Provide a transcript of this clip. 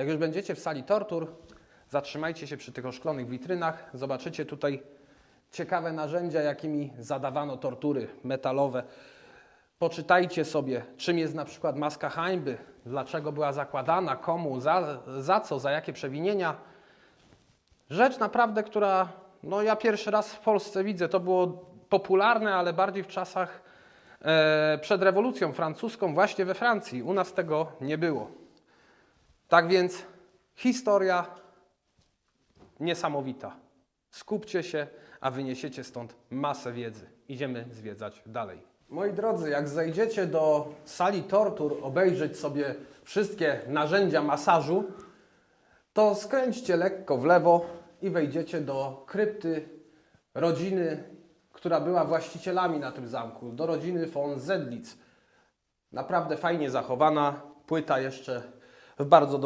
Jak już będziecie w sali tortur, zatrzymajcie się przy tych oszklonych witrynach. Zobaczycie tutaj ciekawe narzędzia, jakimi zadawano tortury metalowe. Poczytajcie sobie, czym jest na przykład maska hańby, dlaczego była zakładana, komu, za, za co, za jakie przewinienia. Rzecz naprawdę, która no ja pierwszy raz w Polsce widzę. To było popularne, ale bardziej w czasach e, przed rewolucją francuską, właśnie we Francji. U nas tego nie było. Tak więc historia niesamowita. Skupcie się, a wyniesiecie stąd masę wiedzy. Idziemy zwiedzać dalej. Moi drodzy, jak zejdziecie do sali tortur, obejrzeć sobie wszystkie narzędzia masażu, to skręćcie lekko w lewo i wejdziecie do krypty rodziny, która była właścicielami na tym zamku, do rodziny von Zedlitz. Naprawdę fajnie zachowana, płyta jeszcze w bardzo dobrym